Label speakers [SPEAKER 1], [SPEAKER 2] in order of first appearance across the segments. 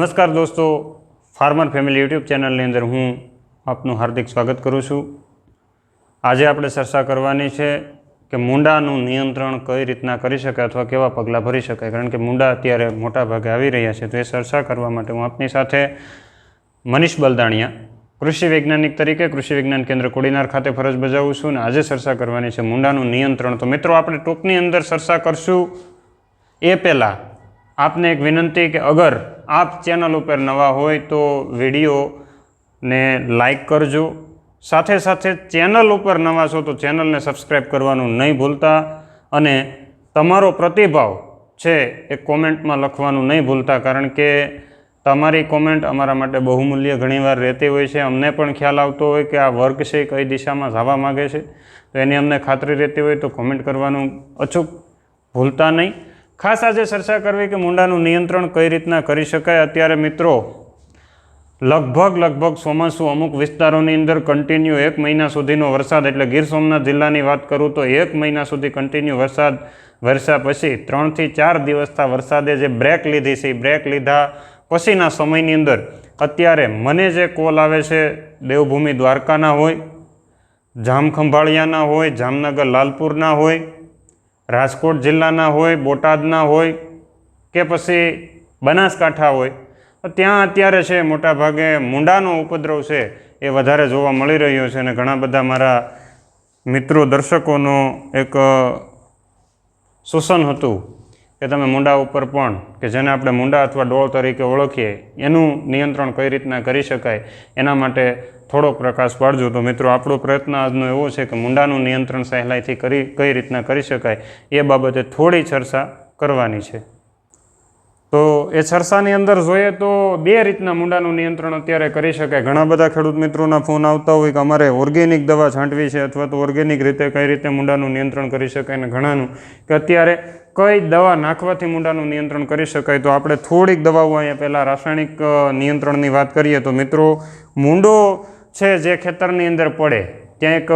[SPEAKER 1] નમસ્કાર દોસ્તો, farmer family YouTube ચેનલની અંદર હું આપનું હાર્દિક સ્વાગત કરું છું. આજે આપણે ચર્ચા કરવાની છે કે મૂંડાનું નિયંત્રણ કઈ રીતના કરી શકાય અથવા કેવા પગલાં ભરી શકાય. કારણ કે મુંડા અત્યારે મોટા ભાગે આવી રહ્યા છે, તો એ ચર્ચા કરવા માટે હું આપની સાથે મનીષ બલદાણિયા, કૃષિ વૈજ્ઞાનિક તરીકે કૃષિ વિજ્ઞાન કેન્દ્ર કોડીનાર ખાતે ફરજ બજાવું છું અને આજે ચર્ચા કરવાની છે મૂંડાનું નિયંત્રણ. તો મિત્રો, આપણે ટોપની અંદર ચર્ચા કરશું. એ પહેલાં આપને એક વિનંતી કે અગર આપ ચેનલ ઉપર નવા હોય તો વિડીયોને લાઈક કરજો. સાથે સાથે ચેનલ ઉપર નવા છો તો ચેનલને સબસ્ક્રાઈબ કરવાનું નહીં ભૂલતા અને તમારો પ્રતિભાવ છે એ કોમેન્ટમાં લખવાનું નહીં ભૂલતા, કારણ કે તમારી કોમેન્ટ અમારા માટે બહુમૂલ્ય ઘણીવાર રહેતી હોય છે. અમને પણ ખ્યાલ આવતો હોય કે આ વર્ગ છે કઈ દિશામાં જવા માગે છે. તો એની અમને ખાતરી રહેતી હોય તો કોમેન્ટ કરવાનું અચૂક ભૂલતા નહીં. ખાસ આજે ચર્ચા કરવી કે મુંડાનું નિયંત્રણ કઈ રીતના કરી શકાય? અત્યારે મિત્રો, લગભગ લગભગ ચોમાસું અમુક વિસ્તારોની અંદર કન્ટિન્યુ એક મહિના સુધીનો વરસાદ, એટલે ગીર સોમનાથ જિલ્લાની વાત કરું તો એક મહિના સુધી કન્ટિન્યુ વરસાદ વરસ્યા પછી ત્રણથી ચાર દિવસના વરસાદે જે બ્રેક લીધી છે બ્રેક લીધા પછીના સમયની અંદર અત્યારે મને જે કોલ આવે છે, દેવભૂમિ દ્વારકાના હોય, જામખંભાળિયાના હોય, જામનગર લાલપુરના હોય રાજકોટ જિલ્લાના હોય, બોટાદના હોય કે પછી બનાસકાંઠા હોય, તો ત્યાં અત્યારે છે મોટાભાગે મૂંડાનો ઉપદ્રવ છે એ વધારે જોવા મળી રહ્યો છે અને ઘણા બધા મારા મિત્રો દર્શકોનો એક શોષણ હતું. કે તમે મુંડા ઉપર પણ, કે જેને આપણે મુંડા અથવા ડોળ તરીકે ઓળખીએ, એનું નિયંત્રણ કઈ રીતના કરી શકાય, એના માટે થોડોક પ્રકાશ પાડજો. તો મિત્રો, આપણો પ્રયત્ન આજનો એવો છે કે મુંડાનું નિયંત્રણ સહેલાઈથી કરી, કઈ રીતના કરી શકાય, એ બાબતે થોડી ચર્ચા કરવાની છે. તો એ છરસાની અંદર જોઈએ તો બે રીતના મૂંડાનું નિયંત્રણ અત્યારે કરી શકાય. ઘણા બધા ખેડૂત મિત્રોના ફોન આવતા હોય કે અમારે ઓર્ગેનિક દવા છાંટવી છે અથવા તો ઓર્ગેનિક રીતે કઈ રીતે મુંડાનું નિયંત્રણ કરી શકાય અને ઘણાનું. કે અત્યારે કઈ દવા નાખવાથી મૂંડાનું નિયંત્રણ કરી શકાય? તો આપણે થોડીક દવાઓ અહીંયા પહેલાં રાસાયણિક નિયંત્રણની વાત કરીએ તો મિત્રો, મુંડો છે જે ખેતરની અંદર પડે. ત્યાં એક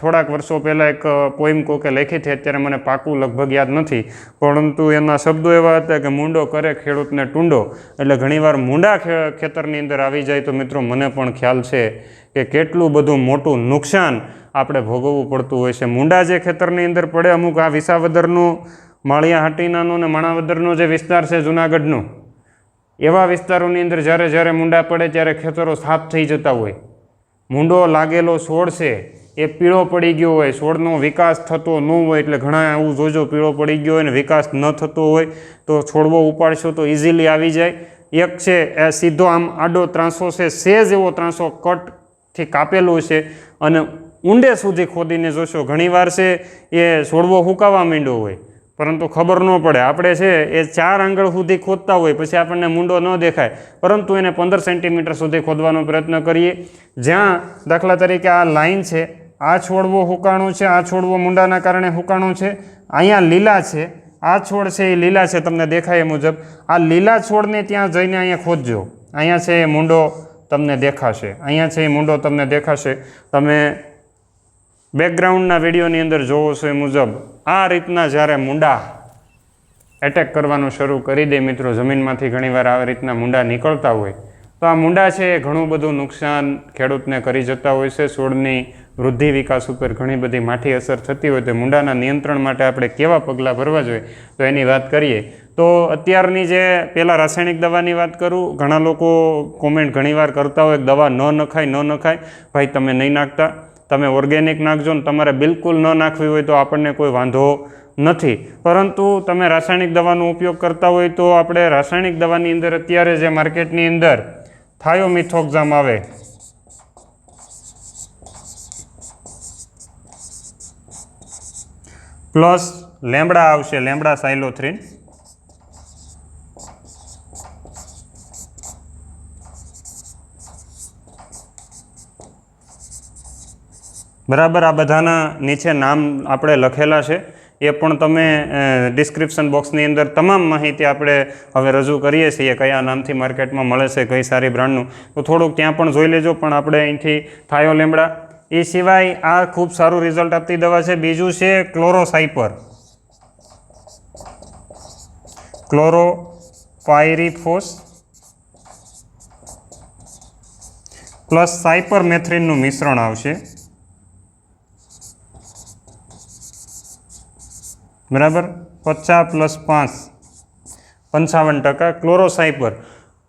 [SPEAKER 1] થોડાક વર્ષો પહેલાં એક પોઈમ કોકે લખી હતી અત્યારે મને પાકું લગભગ યાદ નથી. પરંતુ એના શબ્દો એવા હતા કે મુંડો કરે ખેડૂતને ટૂંડો. એટલે ઘણીવાર મૂંડા ખેતરની અંદર આવી જાય તો મિત્રો મને પણ ખ્યાલ છે કે કેટલું બધું મોટું નુકસાન આપણે ભોગવવું પડતું હોય છે. મુંડા જે ખેતરની અંદર પડે, અમુક આ વિસાવદરનું, માળિયા હાટીનાનો અને માણાવદરનો જે વિસ્તાર છે જુનાગઢનો, એવા વિસ્તારોની અંદર જ્યારે જ્યારે મુંડા પડે ત્યારે ખેતરો સાફ થઈ જતા હોય. મૂંડો લાગેલો છોડ છે, એ પીળો પડી ગયો હોય, છોડનો વિકાસ થતો ન હોય એટલે ઘણા આવું જોજો પીળો પડી ગયો હોય ને વિકાસ ન થતો હોય, તો છોડવો ઉપાડશો તો ઇઝીલી આવી જાય. એક છે, એ સીધો આમ આડો ત્રાંસો છે, સેજ એવો ત્રાંસો કટથી કાપેલો છે અને ઊંડે સુધી ખોદીને જોશો. ઘણીવાર છે, એ છોડવો હુકાવા માંડ્યો હોય. પરંતુ ખબર ન પડે. આપણે છે એ ચાર આંગળ સુધી ખોદતા હોય, પછી આપણને મૂંડો ન દેખાય. પરંતુ એને પંદર સેન્ટીમીટર સુધી ખોદવાનો પ્રયત્ન કરીએ. જ્યાં દાખલા તરીકે આ લાઈન છે, આ છોડવો હુકાણું છે, આ છોડવો મૂંડાના કારણે હુકાણું છે. અહીંયા લીલા છે, આ છોડ છે એ લીલા છે, તમને દેખાય એ મુજબ. આ લીલા છોડને ત્યાં જઈને અહીંયા ખોદજો. અહીંયા છે એ મૂંડો તમને દેખાશે. અહીંયા છે એ મૂંડો તમને દેખાશે. તમે બેકગ્રાઉન્ડના વિડીયોની અંદર જોવો છો એ મુજબ, આ રીતના જ્યારે મૂંડા એટેક કરવાનું શરૂ કરી દે મિત્રો, જમીનમાંથી ઘણીવાર આ રીતના મૂંડા નીકળતા હોય, તો આ મૂંડા છે એ ઘણું બધું નુકસાન ખેડૂતને કરી જતા હોય છે. છોડની વૃદ્ધિ વિકાસ ઉપર ઘણી બધી માઠી અસર થતી હોય, તો મુંડાના નિયંત્રણ માટે આપણે કેવા પગલાં ભરવા જોઈએ? તો એની વાત કરીએ. તો અત્યારની જે પહેલાં રાસાયણિક દવાની વાત કરું, ઘણા લોકો કોમેન્ટ ઘણીવાર કરતા હોય દવા ન નખાય ન નખાય. ભાઈ, તમે નહીં નાખતા. તમે ઓર્ગેનિક નાખજો ને તમારે બિલકુલ ન નાખવી હોય તો આપણને કોઈ વાંધો નથી. પરંતુ તમે રાસાયણિક દવાનો ઉપયોગ કરતા હોય તો આપણે રાસાયણિક દવાની અંદર અત્યારે જે માર્કેટની અંદર થાયોમિથોક્ઝામ આવે. પ્લસ લેમડા આવશે, લેમડા સાયલોથ્રીન. બરાબર આ બધાના નીચે નામ આપણે લખેલા છે. એ પણ તમે ડિસ્ક્રિપ્શન બોક્સની અંદર તમામ માહિતી આપણે હવે રજૂ કરીએ છીએ કયા નામથી માર્કેટમાં મળે છે, કઈ સારી બ્રાન્ડનું. તો થોડુંક ત્યાં પણ જોઈ લેજો, પણ આપણે અહીંથી થાયો લેમડા. એ સિવાય આ ખૂબ સારું રિઝલ્ટ આપતી દવા છે. બીજું છે ક્લોરોસાઇપર ક્લોરો પાયરીફોસ પ્લસ સાયપર મેથ્રિનનું મિશ્રણ આવશે. બરાબર? પચાસ પ્લસ પાંચ, પંચાવન ટકા ક્લોરોસાઇપર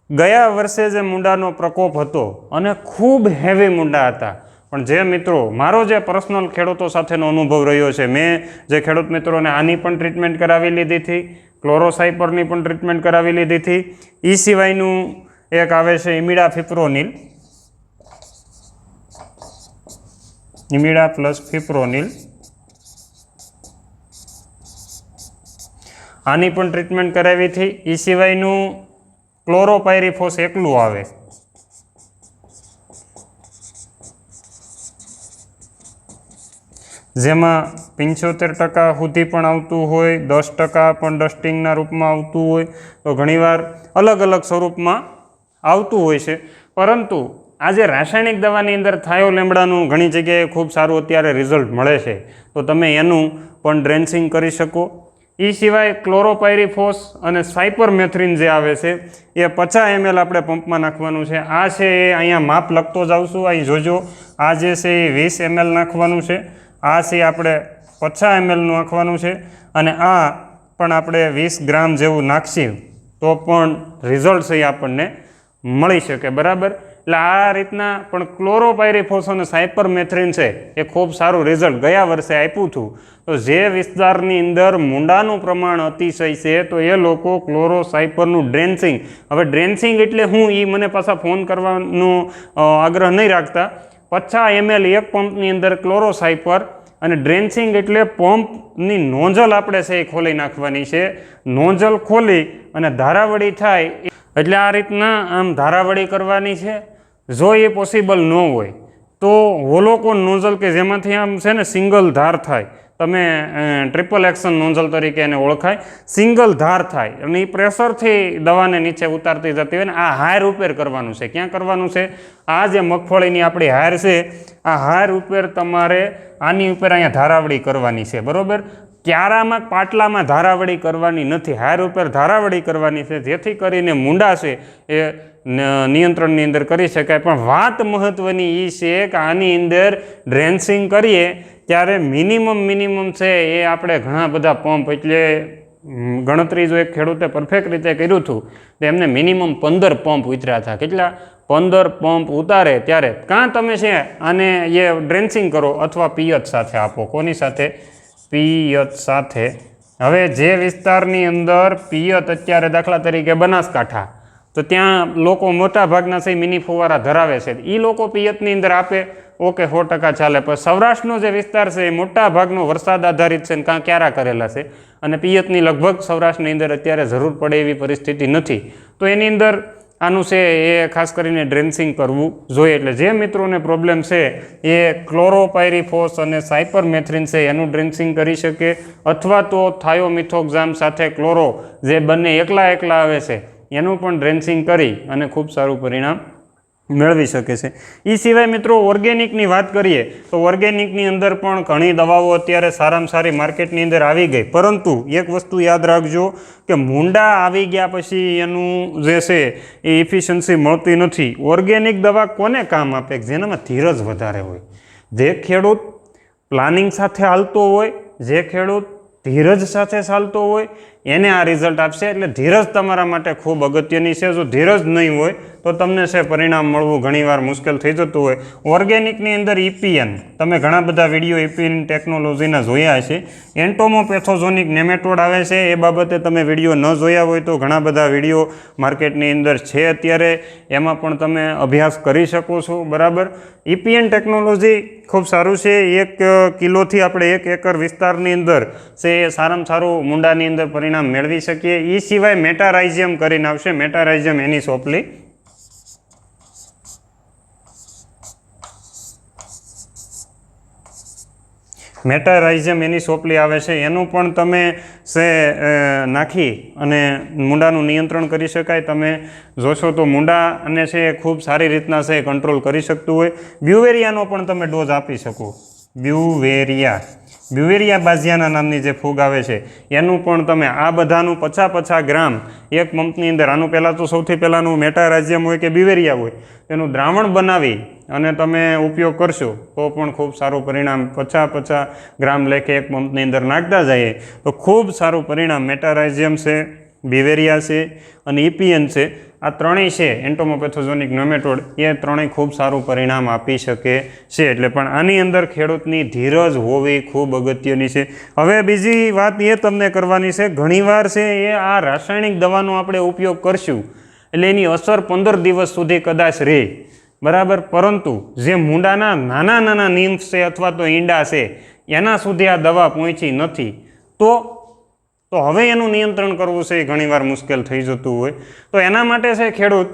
[SPEAKER 1] ગયા વર્ષે જે મુંડાનો પ્રકોપ હતો, અને ખૂબ હેવી મુંડા હતા. પણ જે મિત્રો, મારો જે પર્સનલ ખેડૂતો સાથેનો અનુભવ રહ્યો છે, મેં જે ખેડૂત મિત્રોને આની પણ ટ્રીટમેન્ટ કરાવી લીધી હતી ક્લોરોસાઇપરની પણ ટ્રીટમેન્ટ કરાવી લીધી હતી. એ સિવાયનું એક આવે છે imida fipronil imida plus fipronil આની પણ ટ્રીટમેન્ટ કરાવી હતી. એ સિવાયનું ક્લોરોપાયરીફોસ એકલું આવે. જેમાં પંચોતેર ટકા સુધી પણ આવતું હોય, દસ ટકા પણ ડસ્ટિંગના રૂપમાં આવતું હોય, તો ઘણીવાર અલગ અલગ સ્વરૂપમાં આવતું હોય છે. પરંતુ આજે રાસાયણિક દવાની અંદર થાયો લેમડાનું ઘણી જગ્યાએ ખૂબ સારું અત્યારે રિઝલ્ટ મળે છે. તો તમે એનું પણ ડ્રેન્સિંગ કરી શકો. એ સિવાય ક્લોરોપાયરીફોસ અને સાયપરમેથ્રિન જે આવે છે, એ પચાસ એમએલ આપણે પંપમાં નાખવાનું છે. આ છે એ અહીંયા માપ લખતો જ આવશું અહીં જોજો, આ જે છે એ વીસ એમએલ નાખવાનું છે. આ છે આપણે પચાસ એમએલનું નાખવાનું છે. અને આ પણ આપણે વીસ ગ્રામ જેવું નાખશું તો પણ રિઝલ્ટ છે આપણને મળી શકે. બરાબર? એટલે આ રીતના પણ ક્લોરોપાયરીફોસ અને સાયપરમેથ્રિન છે, એ ખૂબ સારું રિઝલ્ટ ગયા વર્ષે આપ્યું હતું. તો જે વિસ્તારની અંદર મૂંડાનું પ્રમાણ અતિશય છે, તો એ લોકો ક્લોરોસાયપરનું ડ્રેન્સિંગ હવે ડ્રેન્સિંગ એટલે હું એ મને પાછા ફોન કરવાનો આગ્રહ નહીં રાખતા. પચ્છા એમએલ એક પંપની અંદર ક્લોરોસાયપર અને ડ્રેન્સિંગ એટલે પંપની નોંઝલ આપણે છે એ ખોલી નાખવાની છે. નોંઝલ ખોલી અને ધારાવડી થાય એટલે આ રીતના આમ ધારાવડી કરવાની છે. જો એ પોસિબલ ન હોય, તો હોલોકોન નોઝલ કે જેમાંથી આમ છે ને સિંગલ ધાર થાય, તમે ટ્રિપલ એક્શન નોઝલ તરીકે એને ઓળખાય. સિંગલ ધાર થાય, અને એ પ્રેશરથી દવાને નીચે ઉતારતી જતી હોય ને, આ હાયર ઉપેર કરવાનું છે. ક્યાં કરવાનું છે? આ જે મગફળીની આપણી હાયર છે, આ હાયર ઉપેર તમારે આની ઉપર અહીંયા ધારાવડી કરવાની છે. બરોબર? ક્યારામાં પાટલામાં ધારાવડી કરવાની નથી, હાર ઉપર ધારાવડી કરવાની છે, જેથી કરીને મૂંડા છે એ નિયંત્રણની અંદર કરી શકાય. પણ વાત મહત્ત્વની એ છે કે આની અંદર ડ્રેન્સિંગ કરીએ, ત્યારે મિનિમમ મિનિમમ છે એ આપણે ઘણા બધા પંપ એટલે ગણતરી જો એક ખેડૂતે પરફેક્ટ રીતે કર્યું હતું, તો એમને મિનિમમ પંદર પંપ ઉતર્યા હતા. કેટલા? પંદર પંપ ઉતારે ત્યારે કાં તમે છે આને એ ડ્રેન્સિંગ કરો અથવા પિયત સાથે આપો, કોની સાથે? પિયત સાથે. હવે જે વિસ્તારની અંદર પિયત અત્યારે દાખલા તરીકે બનાસકાંઠા, તો ત્યાં લોકો મોટા ભાગના છે મિની ફુવારા ધરાવે છે. એ લોકો પિયતની અંદર આપે, ઓકે, સો ટકા ચાલે. પણ સૌરાષ્ટ્રનો જે વિસ્તાર છે એ મોટા ભાગનો વરસાદ આધારિત છે ને કાં ક્યારા કરેલા છે? અને પિયતની લગભગ સૌરાષ્ટ્રની અંદર અત્યારે જરૂર પડે એવી પરિસ્થિતિ નથી. તો એની અંદર આનું છે એ ખાસ કરીને ડ્રેન્સિંગ કરવું જોઈએ. એટલે જે મિત્રોને પ્રોબ્લેમ છે એ ક્લોરોપાયરીફોસ અને સાયપરમેથ્રિન છે એનું ડ્રેન્સિંગ કરી શકે. અથવા તો થાયોમિથોક્ઝામ સાથે ક્લોરો જે બંને એકલા એકલા આવે છે, એનું પણ ડ્રેન્સિંગ કરી અને ખૂબ સારું પરિણામ મેળવી શકે છે. એ સિવાય મિત્રો ઓર્ગેનિકની વાત કરીએ, તો ઓર્ગેનિકની અંદર પણ ઘણી દવાઓ અત્યારે સારામાં સારી માર્કેટની અંદર આવી ગઈ. પરંતુ એક વસ્તુ યાદ રાખજો કે મુંડા આવી ગયા પછી એનું જે છે એ ઇફિશિયન્સી મળતી નથી. ઓર્ગેનિક દવા કોને કામ આપે? જેનામાં ધીરજ વધારે હોય. જે ખેડૂત પ્લાનિંગ સાથે હાલતો હોય, જે ખેડૂત ધીરજ સાથે ચાલતો હોય એને આ રિઝલ્ટ આપશે એટલે ધીરજ તમારા માટે ખૂબ અગત્યની છે. જો ધીરજ નહીં હોય, તો તમને છે પરિણામ મળવું ઘણીવાર મુશ્કેલ થઈ જતું હોય. ઓર્ગેનિકની અંદર ઇપીએન તમે ઘણા બધા વીડિયો ઇપીએન ટેકનોલોજીના જોયા છે એન્ટોમોપેથોઝોનિક નેમેટોડ આવે છે. એ બાબતે તમે વીડિયો ન જોયા હોય તો ઘણા બધા વીડિયો માર્કેટની અંદર છે અત્યારે. એમાં પણ તમે અભ્યાસ કરી શકો છો. બરાબર? ઇપીએન ટેકનોલોજી ખૂબ સારું છે. એક કિલોથી આપણે એક એકર વિસ્તારની અંદર છે સારામાં સારું મુંડાની અંદર પરિણામ મેળવી શકીએ. એ સિવાય મેટારાઇઝિયમ કરીને આવશે. મેટારાઇઝિયમ એની સોપલી. મેટારાઇઝિયમ એની સોપલી આવે છે. એનું પણ તમે છે નાખી અને મુંડાનું નિયંત્રણ કરી શકાય. તમે જોશો તો મુંડા અને છે ખૂબ સારી રીતના છે કંટ્રોલ કરી શકતું હોય. બ્યુવેરિયાનો પણ તમે ડોઝ આપી શકો. બ્યુવેરિયા. બ્યુવેરિયા બાઝિયાના નામની જે ફૂગ આવે છે, એનું પણ તમે આ બધાનું પછા પછા ગ્રામ એક પંપની અંદર, આનું પહેલાં તો સૌથી પહેલાંનું મેટા રાજ્યમ હોય કે બ્યુવેરિયા હોય તેનું દ્રાવણ બનાવી અને તમે ઉપયોગ કરશો, તો પણ ખૂબ સારું પરિણામ પછા પછા ગ્રામ લેખે એક પંપની અંદર નાખતા જઈએ. તો ખૂબ સારું પરિણામ મેટારાઇઝિયમ છે, બિવેરિયા છે અને ઇપીએન છે. આ ત્રણેય છે, એન્ટોમોપેથોઝોનિક નોમેટોડ, એ ત્રણેય ખૂબ સારું પરિણામ આપી શકે છે. એટલે પણ આની અંદર ખેડૂતની ધીરજ હોવી ખૂબ અગત્યની છે. હવે બીજી વાત એ તમને કરવાની છે, ઘણીવાર છે એ આ રાસાયણિક દવાનો આપણે ઉપયોગ કરશું, એટલે એની અસર પંદર દિવસ સુધી કદાચ રહે બરાબર? પરંતુ જે મૂંડાના નાના નાના નિમ્ફ છે અથવા તો ઈંડા છે, એના સુધી આ દવા પહોંચી નથી. તો તો હવે એનું નિયંત્રણ કરવું છે એ ઘણીવાર મુશ્કેલ થઈ જતું હોય. તો એના માટે છે ખેડૂત,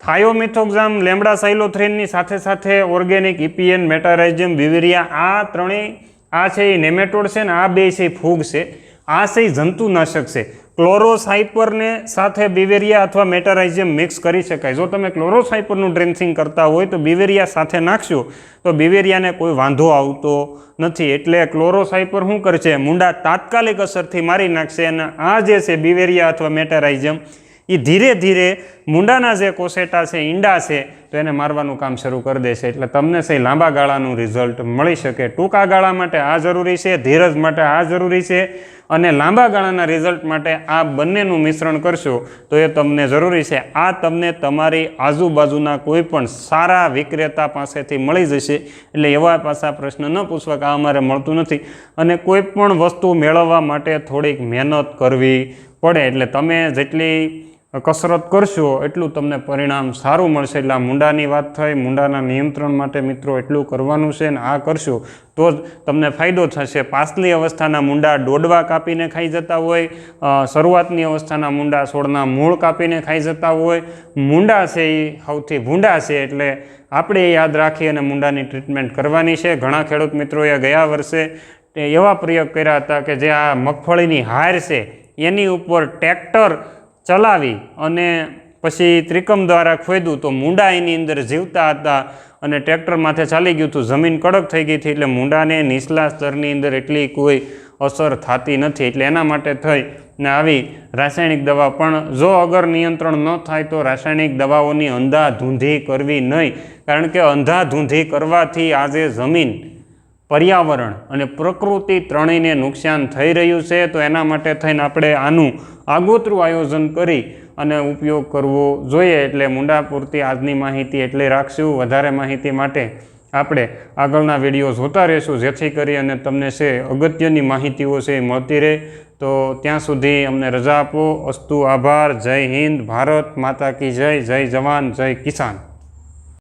[SPEAKER 1] થાયોમિથોક્ઝામ લેમડા સાઇલોથ્રેનની સાથે સાથે ઓર્ગેનિક ઇપીએન મેટારાઇઝિયમ વિવિરિયા, આ ત્રણેય, આ છે એ નેમેટોડ છે ને આ બે છે ફૂગ છે. આ છે જંતુનાશક છે. ક્લોરોસાઇપરને સાથે બિવેરિયા અથવા મેટારાઇઝિયમ મિક્સ કરી શકાય. જો તમે ક્લોરોસાઇપરનું ડ્રેન્સિંગ કરતા હોય તો બિવેરિયા સાથે નાખશો, તો બિવેરિયાને કોઈ વાંધો આવતો નથી. એટલે ક્લોરોસાઇપર શું કરશે? મુંડા તાત્કાલિક અસરથી મારી નાખશે અને આ જે છે બિવેરિયા અથવા મેટારાઇઝિયમ એ ધીરે ધીરે મુંડાના જે કોસેટા છે, ઈંડા છે, તો એને મારવાનું કામ શરૂ કરી દેશે એટલે તમને સહી લાંબા ગાળાનું રિઝલ્ટ મળી શકે. ટૂંકા ગાળા માટે આ જરૂરી છે, ધીરજ માટે આ જરૂરી છે અને લાંબા ગાળાના રિઝલ્ટ માટે આ બંનેનું મિશ્રણ કરશો તો એ તમને જરૂરી છે. આ તમને તમારી આજુબાજુના કોઈ પણ સારા વિક્રેતા પાસેથી મળી જશે. એટલે એવા પાસા પ્રશ્ન ન પૂછવા કે આ અમારે મળતું નથી. અને કોઈ પણ વસ્તુ મેળવવા માટે થોડીક મહેનત કરવી પડે. એટલે તમે જેટલી કસરત કરશો એટલું તમને પરિણામ સારું મળશે. એટલે આ મુંડાની વાત થઈ, મુંડાના નિયંત્રણ માટે મિત્રો એટલું કરવાનું છે ને આ કરશો તો જ તમને ફાયદો થશે. પાછલી અવસ્થાના મુંડા દોડવા કાપીને ખાઈ જતા હોય શરૂઆતની અવસ્થાના મુંડા છોડના મૂળ કાપીને ખાઈ જતા હોય. મુંડા છે એ સૌથી ભૂંડા છે એટલે આપણે યાદ રાખી અને મુંડાની ટ્રીટમેન્ટ કરવાની છે. ઘણા ખેડૂત મિત્રોએ ગયા વર્ષે એવા પ્રયોગ કર્યા હતા કે જે આ મગફળીની હાર છે, એની ઉપર ટ્રેક્ટર ચલાવી અને પછી ત્રિકમ દ્વારા ખોદ્યું તો મૂંડા એની અંદર જીવતા હતા અને ટ્રેક્ટર માથે ચાલી ગયું હતું. જમીન કડક થઈ ગઈ હતી એટલે મૂંડાને નીચલા સ્તરની અંદર એટલી કોઈ અસર થતી નથી એટલે એના માટે થઈ ને આવી રાસાયણિક દવા. પણ જો અગર નિયંત્રણ ન થાય તો રાસાયણિક દવાઓની અંધાધૂંધી કરવી નહીં. કારણ કે અંધાધૂંધી કરવાથી આજે જમીન પર્યાવરણ અને પ્રકૃતિ ત્રણેયને નુકસાન થઈ રહ્યું છે, તો એના માટે થઈને આપણે આનું આગોતરું આયોજન કરી અને ઉપયોગ કરવો જોઈએ. એટલે મુંડા પૂરતી આજની માહિતી એટલે રાખશું. વધારે માહિતી માટે આપણે આગળના વીડિયો જોતા રહેશું. જેથી કરી અને તમને છે અગત્યની માહિતીઓ છે એ મળતી રહે. તો ત્યાં સુધી અમને રજા આપો. અસ્તુ આભાર. જય હિન્દ. ભારત માતા કી જય. જય જવાન. જય કિસાન.